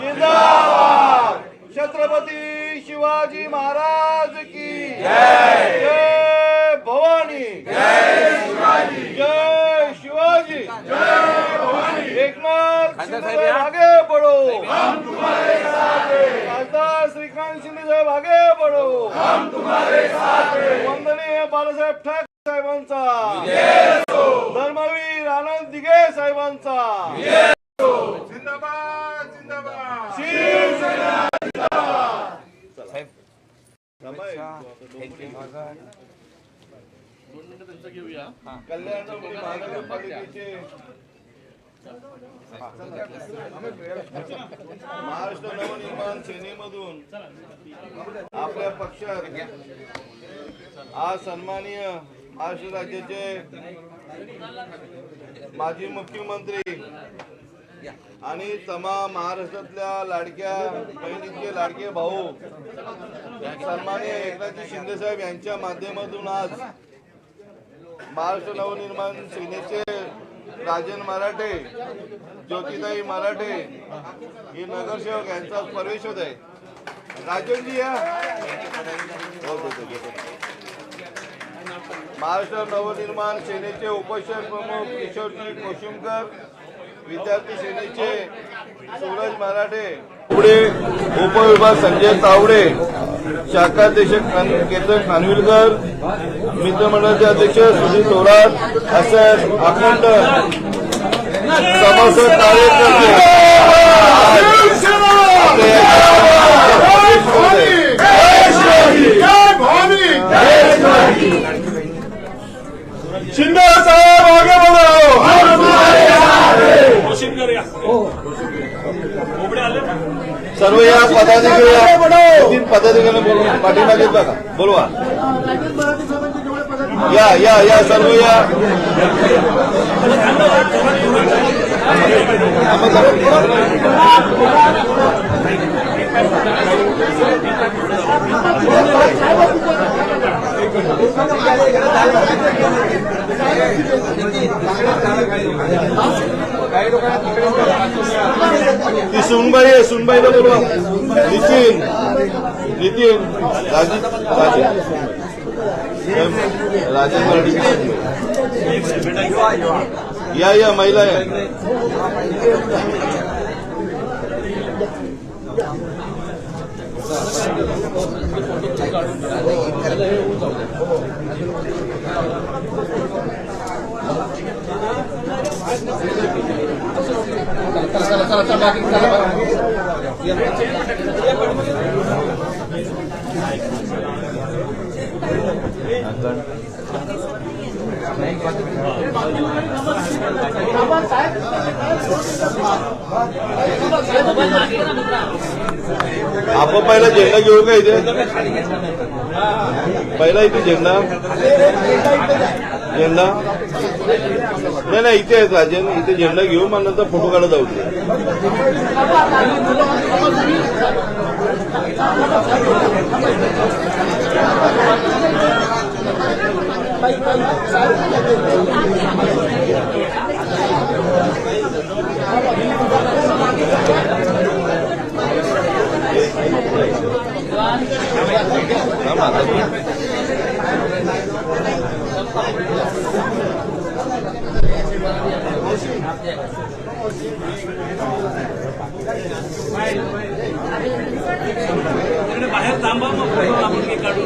जिंदाबाद! छत्रपती शिवाजी महाराज की जय! भवानी! जय शिवाजी! एकनाथ शिंदे साहेब आगे बढ़ो खासदार श्रीकांत शिंदे साहेब आगे बढ़ो वंदनीय बाळासाहेब ठाकरे साहेबांचा! धर्मवीर आनंद दिघे साहेबांचा जिंदाबाद जिंदाबाद शिवसेना कल्याण महानगरपालिकेचे महाराष्ट्र नवनिर्माण सेनेमधून आपल्या पक्षात आज सन्माननीय महाराष्ट्र राज्याचे माजी मुख्यमंत्री आणि तमा महाराष्ट्रातल्या लाडक्या बहिणीचे लाडके भाऊ सन्मान्य एकनाथजी शिंदे साहेब यांच्या माध्यमातून आज महाराष्ट्र नवनिर्माण सेनेचे राजन मराठे ज्योतिताई मराठे हे नगरसेवक यांचा प्रवेश होत आहे. राजनजी या. महाराष्ट्र नवनिर्माण सेनेचे उपोषण प्रमुख किशोरजी कोशिमकर विद्यार्थी सेनेचे सूरज मराठे पुढे उपविभाग संजय तावडे शाखाध्यक्ष केतन खानविलकर मित्रमंडळाचे अध्यक्ष सुनील थोरात असं अखंड समस्त कार्यकर्ते. शिंदे साहेब आगे बढ़ो सर्व या पदाधिकारी पदाधिकारी बोलवा. पाठीमागे बघा. बोलवा. या या या सर्व या. ती सुनबाई आहे सुनबाईला बोलवा. नितीन. नितीन. राजीव राजीव मराठी या या महिला आहे आपण पहिला झेंडा घेऊ का इथे पहिला इथे झेंडा. झेंडा नाही नाही इथे आहेत राजन इथे झेंडा घेऊ मग नंतर फोटो काढत जाऊ थांब बाहेर थांबा मग आपण केक काढू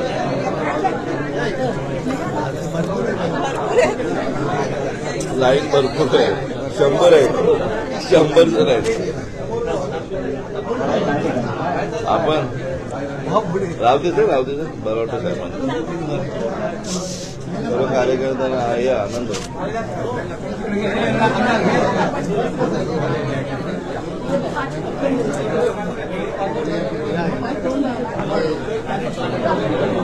लाईन भरपूर आहे. शंभर आहे शंभर जण आहेत. आपण राहू देते राहू देते बरं वाटतं साहेबांना सर्व कार्यकर्त्यांना आहे आनंद सरलकर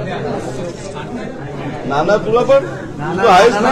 नाना तुला पण? तू आहेस ना?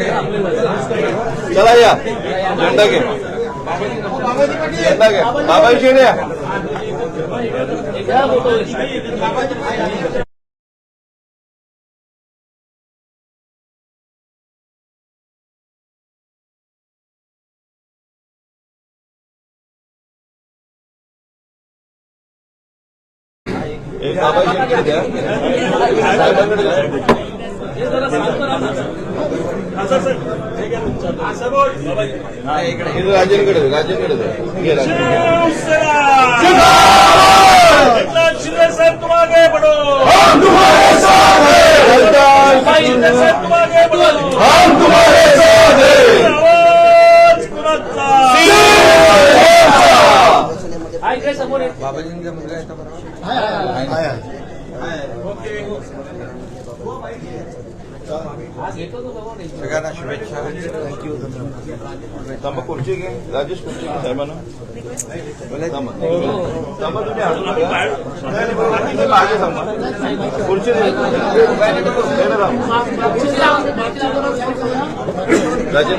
चला या झेंडा घे झेंडा घे बाबा शेडे या एक द्या साहेबांकडे द्या. इथं राजेंकडे दे, राजेंकडे दे. घे राजेंकडे. एकनाथ शिंदे साहेब तुम आगे बढ़ो शिंदे साहेब तुम आगे बढ़ो आवाज कुणाचा सगळ्यांना शुभेच्छा थांबा खुर्ची घे राजेश खुर्ची घे साहेबांना? थांबा तुम्ही नका. खुर्ची राजेश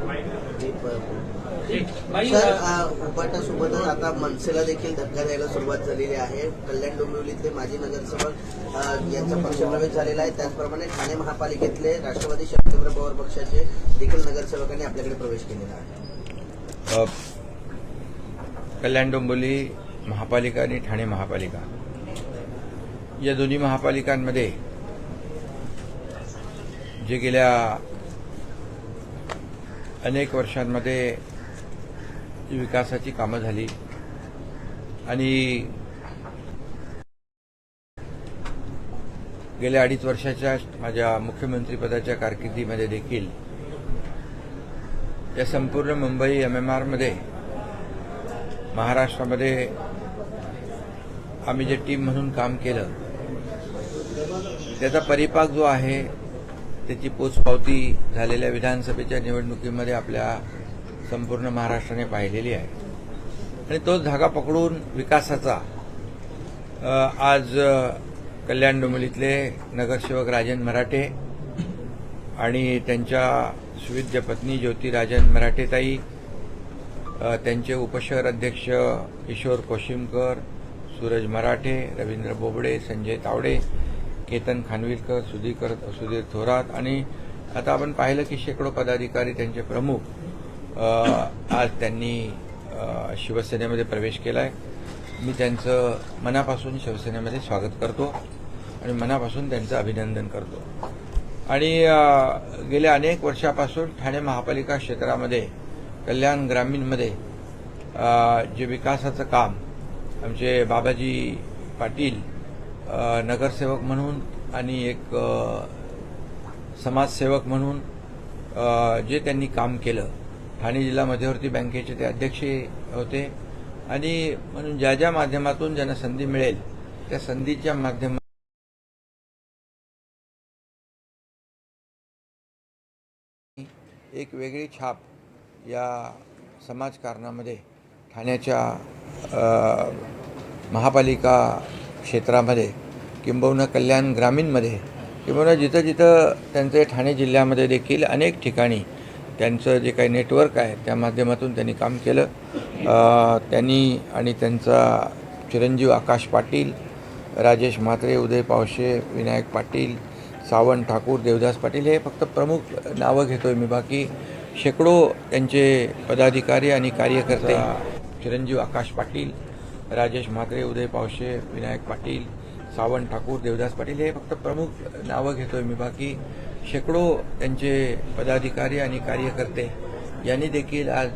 सर उपाटासोबतच आता मनसेला देखील धक्का द्यायला सुरुवात झालेली आहे. कल्याण डोंबिवलीतले माजी नगरसेवक यांचा पक्षप्रवेश झालेला आहे. त्याचप्रमाणे ठाणे महापालिकेतले राष्ट्रवादी शरदचंद्र पवार पक्षाचे देखील नगरसेवकांनी आपल्याकडे प्रवेश केलेला आहे. अ, कल्याण डोंबिवली महापालिका आणि ठाणे महापालिका. या दोन्ही महापालिकांमध्ये जे गेल्या अनेक वर्षांमध्ये विकासाची कामं झाली. आणि गेल्या अडीच वर्षाच्या माझ्या मुख्यमंत्रीपदाच्या कारकिर्दीमध्ये देखील या संपूर्ण मुंबई एम एम आरमध्ये महाराष्ट्रामध्ये आम्ही जे टीम म्हणून काम केलं त्याचा परिपाक जो आहे त्याची पोचपावती झालेल्या विधानसभेच्या निवडणुकीमध्ये आपल्या संपूर्ण महाराष्ट्राने पाहिलेली आहे. आणि तोच धागा पकडून विकासाचा आज कल्याण डोंबिवलीतले नगरसेवक राजन मराठे आणि त्यांच्या सुविद्य पत्नी ज्योती राजन मराठेताई त्यांचे उपशहर अध्यक्ष किशोर कोशिमकर सूरज मराठे रवींद्र बोबडे संजय तावडे केतन खानविलकर सुधीकर सुधीर थोरात आणि आता आपण पाहिलं की शेकडो पदाधिकारी त्यांचे प्रमुख आज त्यांनी शिवसेनेमध्ये प्रवेश केला आहे मी त्यांचं मनापासून शिवसेनेमध्ये स्वागत करतो आणि मनापासून त्यांचं अभिनंदन करतो. आणि गेल्या अनेक वर्षापासून ठाणे महापालिका क्षेत्रामध्ये कल्याण ग्रामीणमध्ये जे विकासाचं काम आमचे बाबाजी पाटील नगरसेवक म्हणून आणि एक समाजसेवक म्हणून जे त्यांनी काम केलं ठाणे जिल्हा मध्यवर्ती बँकेचे ते अध्यक्ष होते. आणि म्हणून ज्या ज्या माध्यमातून ज्यांना संधी मिळेल त्या संधीच्या माध्यमातून एक वेगळी छाप या समाजकारणामध्ये ठाण्याच्या महापालिका क्षेत्रामध्ये किंबहुना कल्याण ग्रामीणमध्ये किंबहुना जिथं जिथं त्यांचे ठाणे जिल्ह्यामध्ये देखील अनेक ठिकाणी त्यांचं जे काही नेटवर्क आहे त्या माध्यमातून त्यांनी काम केलं. त्यांनी आणि त्यांचा चिरंजीव आकाश पाटील राजेश म्हात्रे उदय पावशे विनायक पाटील सावंत ठाकूर देवदास पाटील हे फक्त प्रमुख नावं घेतोय मी. बाकी शेकडो त्यांचे पदाधिकारी आणि कार्यकर्ते चिरंजीव आकाश पाटील राजेश म्हात्रे उदय पावशे विनायक पाटील सावंत ठाकूर देवदास पाटील हे फक्त प्रमुख नावं घेतोय मी. बाकी शेकडो त्यांचे पदाधिकारी आणि कार्यकर्ते यांनी देखील आज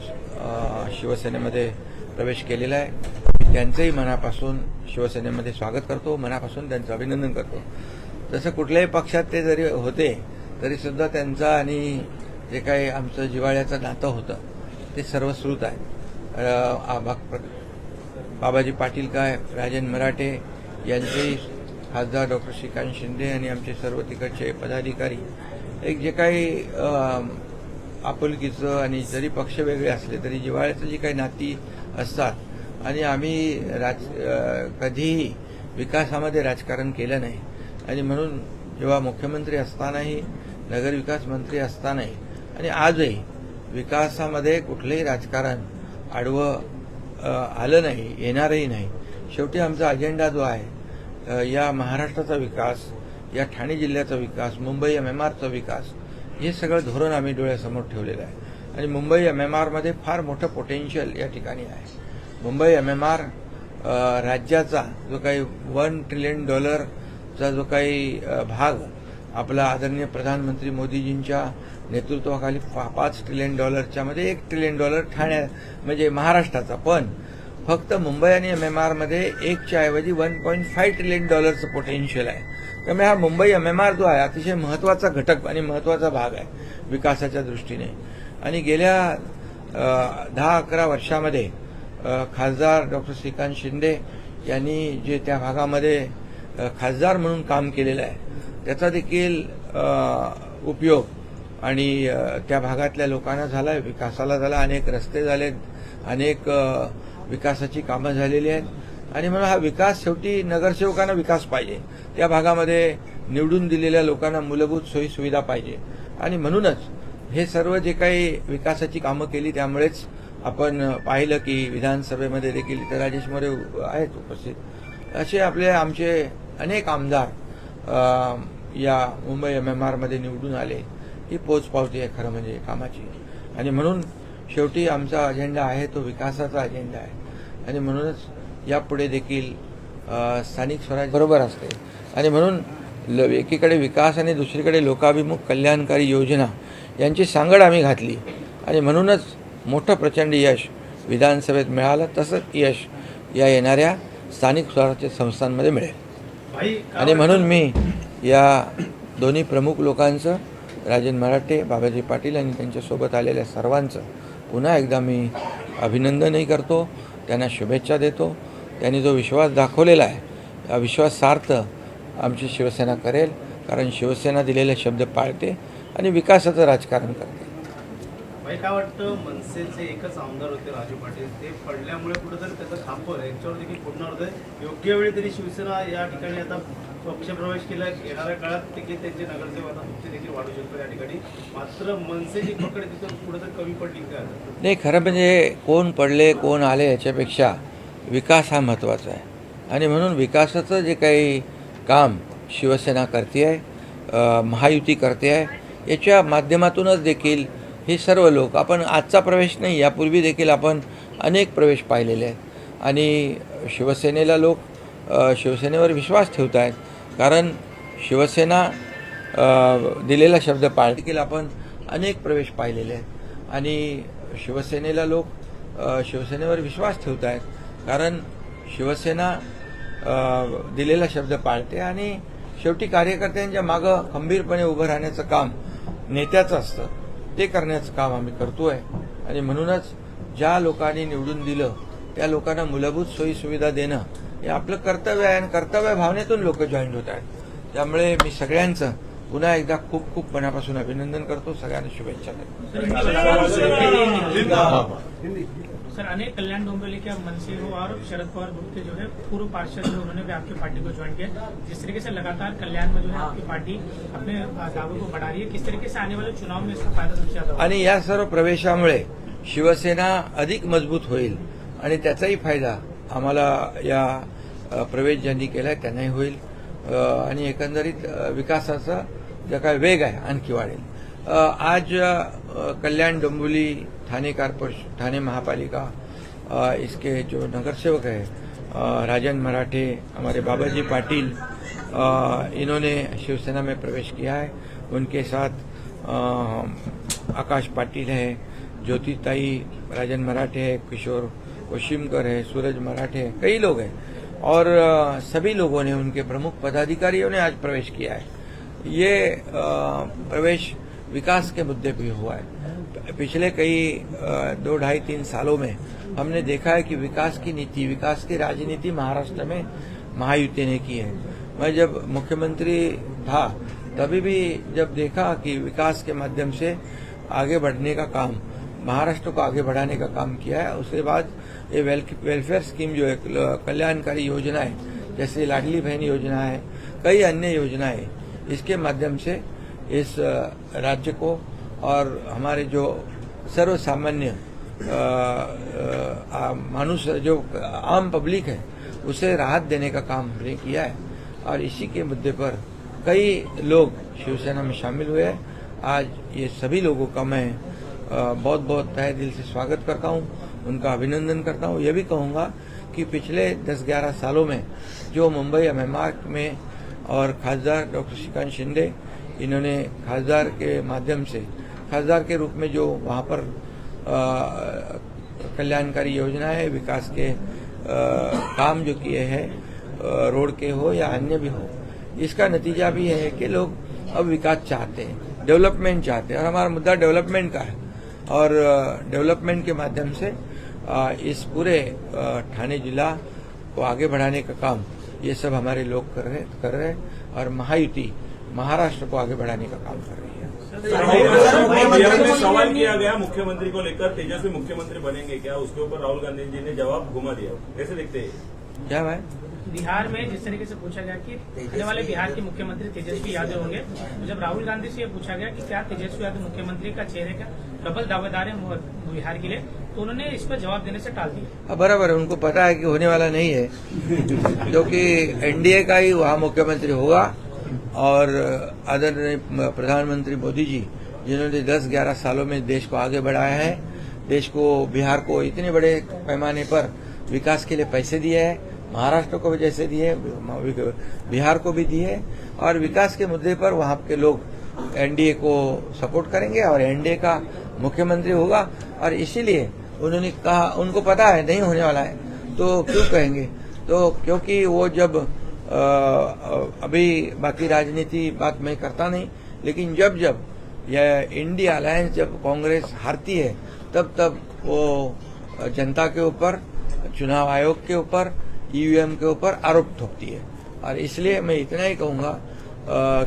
शिवसेनेमध्ये प्रवेश केलेला आहे. त्यांचंही मनापासून शिवसेनेमध्ये स्वागत करतो मनापासून त्यांचं अभिनंदन करतो. तसं कुठल्याही पक्षात ते जरी होते तरी सुद्धा आणि जे काही आमचं जिव्हाळ्याचं नातं होतं ते सर्वश्रुत आहे. बाबाजी पाटील काय राजन मराठे यांचे खासदार डॉक्टर श्रीकांत शिंदे आणि आमचे सर्व तिकडचे पदाधिकारी. एक जे काही आपुलकीचं आणि जरी पक्ष वेगळे असले तरी जिव्हाळ्याचं जी काही नाती असतात आणि आम्ही राज कधीही विकासामध्ये राजकारण केलं नाही. आणि म्हणून जेव्हा मुख्यमंत्री असतानाही नगरविकास मंत्री असतानाही आणि आजही विकासामध्ये कुठलंही राजकारण आडवं आलं नाही येणारही नाही. शेवटी आमचा अजेंडा जो आहे या महाराष्ट्राचा विकास या ठाणे जिल्ह्याचा विकास मुंबई एम एम आरचा विकास हे सगळं धोरण आम्ही डोळ्यासमोर ठेवलेलं आहे. आणि मुंबई एम एम आरमध्ये फार मोठं पोटेन्शियल या ठिकाणी आहे. मुंबई एम एम आर राज्याचा जो काही वन ट्रिलियन डॉलरचा जो काही भाग आपला आदरणीय प्रधानमंत्री मोदीजींच्या नेतृत्वाखाली पाच ट्रिलियन डॉलरच्या मध्ये एक ट्रिलियन डॉलर ठाण्या म्हणजे महाराष्ट्राचा. पण फक्त मुंबई आणि एम एम आरमध्ये एकच्या ऐवजी वन पॉईंट फाईव्ह ट्रिलियन डॉलरचं पोटेन्शियल आहे. त्यामुळे हा मुंबई एम एम आर जो आहे अतिशय महत्त्वाचा घटक आणि महत्त्वाचा भाग आहे विकासाच्या दृष्टीने. आणि गेल्या दहा अकरा वर्षामध्ये खासदार डॉक्टर श्रीकांत शिंदे यांनी जे त्या भागामध्ये खासदार म्हणून काम केलेलं आहे त्याचा देखील उपयोग आणि त्या भागातल्या लोकांना झाला आहे विकासाला झाला अनेक रस्ते झालेत अनेक विकासाची कामं झालेली आहेत. आणि म्हणून हा विकास शेवटी नगरसेवकांना विकास पाहिजे. त्या भागामध्ये निवडून दिलेल्या लोकांना मूलभूत सोयी सुविधा पाहिजे. आणि म्हणूनच हे सर्व जे काही विकासाची कामं केली त्यामुळेच आपण पाहिलं की विधानसभेमध्ये देखील इथं राजेश मोरे आहेत उपस्थित. असे आपले आमचे अनेक आमदार या मुंबई एम एम आरमध्ये निवडून आले. ही पोचपावती आहे खरं म्हणजे कामाची. आणि म्हणून शेवटी आमचा अजेंडा आहे तो विकासाचा अजेंडा आहे. आणि म्हणूनच यापुढे देखील स्थानिक स्वराज्य बरोबर असते. आणि म्हणून ल- एकीकडे विकास आणि दुसरीकडे लोकाभिमुख कल्याणकारी योजना यांची सांगड आम्ही घातली. आणि म्हणूनच मोठं प्रचंड यश विधानसभेत मिळालं तसंच यश या येणाऱ्या स्थानिक स्वराज्य संस्थांमध्ये मिळेल. आणि म्हणून मी या दोन्ही प्रमुख लोकांचं राजन मराठे बाबाजी पाटील आणि त्यांच्यासोबत आलेल्या सर्वांचं पुन्हा एकदा मी अभिनंदनही करतो त्यांना शुभेच्छा देतो. त्यांनी जो विश्वास दाखवलेला आहे हा विश्वास सार्थ आमची शिवसेना करेल कारण शिवसेना दिलेले शब्द पाळते आणि विकासाचं राजकारण करते. काय वाटतं मनसेचे एकच आमदार होते राजू पाटील ते पडल्यामुळे देखील पुढणार होतं. योग्य वेळी तरी शिवसेना या ठिकाणी आता पक्षप्रवेश केला येणाऱ्या काळात देखील त्यांचे नगरसेवक वाढू शकतो या ठिकाणी. मात्र मनसेची पकड तिथं कुठं कमी पडली का? नाही खरं म्हणजे कोण पडले कोण आले याच्यापेक्षा विकास हा महत्त्वाचा आहे. आणि म्हणून विकासाचं जे काही काम शिवसेना करते आहे महायुती करते आहे याच्या माध्यमातूनच देखील हे सर्व लोक आपण आजचा प्रवेश नाही यापूर्वी देखील आपण अनेक प्रवेश पाहिलेले आहेत. आणि शिवसेनेला लोक शिवसेनेवर विश्वास ठेवत आहेत कारण शिवसेना दिलेला शब्द पाळ देखील आपण अनेक प्रवेश पाहिलेले आहेत. आणि शिवसेनेला लोक शिवसेनेवर विश्वास ठेवत आहेत. कारण शिवसेना दिलेला शब्द पाळते आणि शेवटी कार्यकर्त्यांच्या मागं खंबीरपणे उभं राहण्याचं काम नेत्याचं असतं. ते करण्याचं काम आम्ही करतो आहे आणि म्हणूनच ज्या लोकांनी निवडून दिलं त्या लोकांना मूलभूत सोयीसुविधा देणं हे आपलं कर्तव्य आहे आणि कर्तव्य भावनेतून लोक जॉईन होत आहेत. त्यामुळे मी सगळ्यांचं पुन्हा एकदा खूप खूप मनापासून अभिनंदन करतो. सगळ्यांना शुभेच्छा देतो. सर अनेक कल्याण डोंबिवली के मनसी हो और शरद पवार ग्रुप के जो है पूर्व पार्षद जो उन्होंने भी आपकी पार्टी को ज्वाइन किया। जिस तरीके से लगातार कल्याण में जो है आपकी पार्टी अपने दावों को बढ़ा रही है किस तरीके से आने वाले चुनाव में इसका फायदा सबसे ज्यादा आणि या सर्व प्रवेशामुळे शिवसेना अधिक मजबूत होईल आणि त्याचाही फायदा आम्हाला या प्रवेश ज्यांनी केलाय त्यांनाही होईल. एकंदरीत विकासाचा जो काय वेग वाढेल. आज कल्याण डोंबिवली ठाणे कारपोरेशन ठाणे महापालिका इसके जो नगर सेवक है राजन मराठे, हमारे बाबाजी पाटिल इन्होंने शिवसेना में प्रवेश किया है। उनके साथ आकाश पाटिल है ज्योतिताई राजन मराठे है, किशोर कोशिमकर है, सूरज मराठे है, कई लोग हैं। और सभी लोगों ने उनके प्रमुख पदाधिकारियों ने आज प्रवेश किया है। ये प्रवेश विकास के मुद्दे पे हुआ है। पिछले कई दो ढाई तीन सालों में हमने देखा है कि विकास की नीति, विकास की राजनीति महाराष्ट्र में महायुति ने की है। मैं जब मुख्यमंत्री था, तभी भी जब देखा कि विकास के माध्यम से आगे बढ़ने का काम, महाराष्ट्र को आगे बढ़ाने का काम किया है, उसके बाद ये वेल, वेलफेयर स्कीम जो है कल्याणकारी योजना है जैसे लाडली बहन योजना है कई अन्य योजनाएँ इसके माध्यम से इस राज्य को और हमारे जो सर्व सामान्य मानुष जो आम पब्लिक है उसे राहत देने का काम हमने किया है। और इसी के मुद्दे पर कई लोग शिवसेना में शामिल हुए हैं। आज ये सभी लोगों का मैं बहुत बहुत तहे दिल से स्वागत करता हूँ। उनका अभिनंदन करता हूँ। यह भी कहूँगा कि पिछले 10-11 सालों में जो मुंबई एमएमआर में और खासदार डॉक्टर श्रीकांत शिंदे इन्होंने खासदार के माध्यम से खासदार के रूप में जो वहाँ पर कल्याणकारी योजनाएँ विकास के अ, काम जो किए हैं रोड के हो या अन्य भी हो इसका नतीजा भी है कि लोग अब विकास चाहते हैं डेवलपमेंट चाहते हैं। और हमारा मुद्दा डेवलपमेंट का है। और डेवलपमेंट के माध्यम से इस पूरे ठाणे जिला को आगे बढ़ाने का काम ये सब हमारे लोग कर रहे कर रहे हैं और महायुति महाराष्ट्र को आगे बढ़ाने का काम कर रही है। सवाल किया गया मुख्यमंत्री को लेकर तेजस्वी मुख्यमंत्री बनेंगे क्या? उसके ऊपर राहुल गांधी जी ने जवाब घुमा दिया। कैसे देखते हैं? क्या भाई बिहार में जिस तरीके से पूछा गया कि आने वाले बिहार के मुख्यमंत्री तेजस्वी यादव होंगे तो जब राहुल गांधी से ये पूछा गया कि क्या तेजस्वी यादव मुख्यमंत्री का चेहरे का डबल दावेदार है बिहार के लिए तो उन्होंने इस पर जवाब देने से टाल दिया। अब बराबर है, उनको पता है कि होने वाला नहीं है, क्योंकि एनडीए का ही वहाँ मुख्यमंत्री होगा और आदरणीय प्रधानमंत्री मोदी जी, जिन्होंने 10-11 सालों में देश को आगे बढ़ाया है, देश को, बिहार को इतने बड़े पैमाने पर विकास के लिए पैसे दिए हैं, महाराष्ट्र को भी जैसे दिए बिहार को भी दिए और विकास के मुद्दे पर वहाँ के लोग एनडीए को सपोर्ट करेंगे और एनडीए का मुख्यमंत्री होगा, और इसीलिए उन्होंने कहा उनको पता है नहीं होने वाला है। तो क्यों कहेंगे? तो क्योंकि वो जब अ, अभी बाकी राजनीति बात मैं करता नहीं लेकिन जब जब यह इंडिया अलायंस जब कांग्रेस हारती है तब तब वो जनता के ऊपर चुनाव आयोग के ऊपर ईवीएम के ऊपर आरोप ठोकती है। और इसलिए मैं इतना ही कहूँगा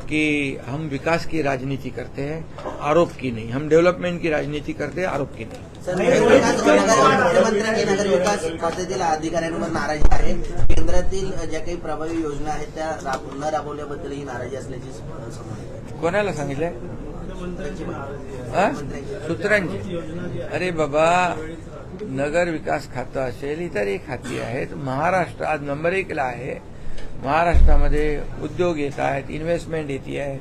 कि हम विकास की राजनीति करते हैं आरोप की नहीं। हम डेवलपमेंट की राजनीति करते हैं आरोप की नहीं। मुख्यमंत्र्यांनी नगर विकास खात्यातील अधिकाऱ्यांवर नाराजी आहे. केंद्र केंद्रातील ज्या काही प्रभावी योजना आहेत त्या न राबवल्याबद्दल ही नाराजी असल्याची कोणाला सांगितलंय? हा? सूत्रांची. अरे बाबा नगर विकास खातं असेल इतरही खाती आहेत. महाराष्ट्र आज नंबर एकला आहे. महाराष्ट्रामध्ये उद्योग येत आहेत इन्व्हेस्टमेंट येते आहे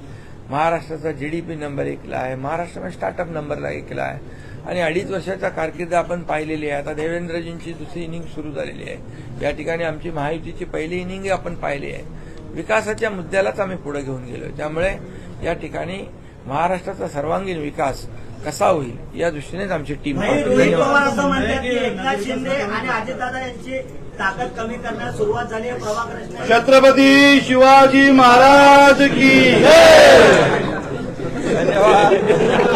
महाराष्ट्राचा जीडीपी नंबर एकला आहे. महाराष्ट्रामध्ये स्टार्टअप नंबरला एकला आहे. आणि अडीच वर्षाचा कारकीर्द आपण पाहिलेली आहे. आता देवेंद्रजींची दुसरी इनिंग सुरू झालेली आहे. या ठिकाणी आमची महायुतीची पहिली इनिंग आपण पाहिली आहे. विकासाच्या मुद्द्यालाच आम्ही पुढे घेऊन गेलो. त्यामुळे या ठिकाणी महाराष्ट्राचा सर्वांगीण विकास कसा होईल या दृष्टीनेच आमची टीम रोहित धन्यवाद. पवार असं म्हणतात की एकनाथ शिंदे आणि अजितदादा यांची ताकद कमी करण्यास सुरुवात झाली आहे. प्रभाकर रचना छत्रपती शिवाजी महाराज की धन्यवाद.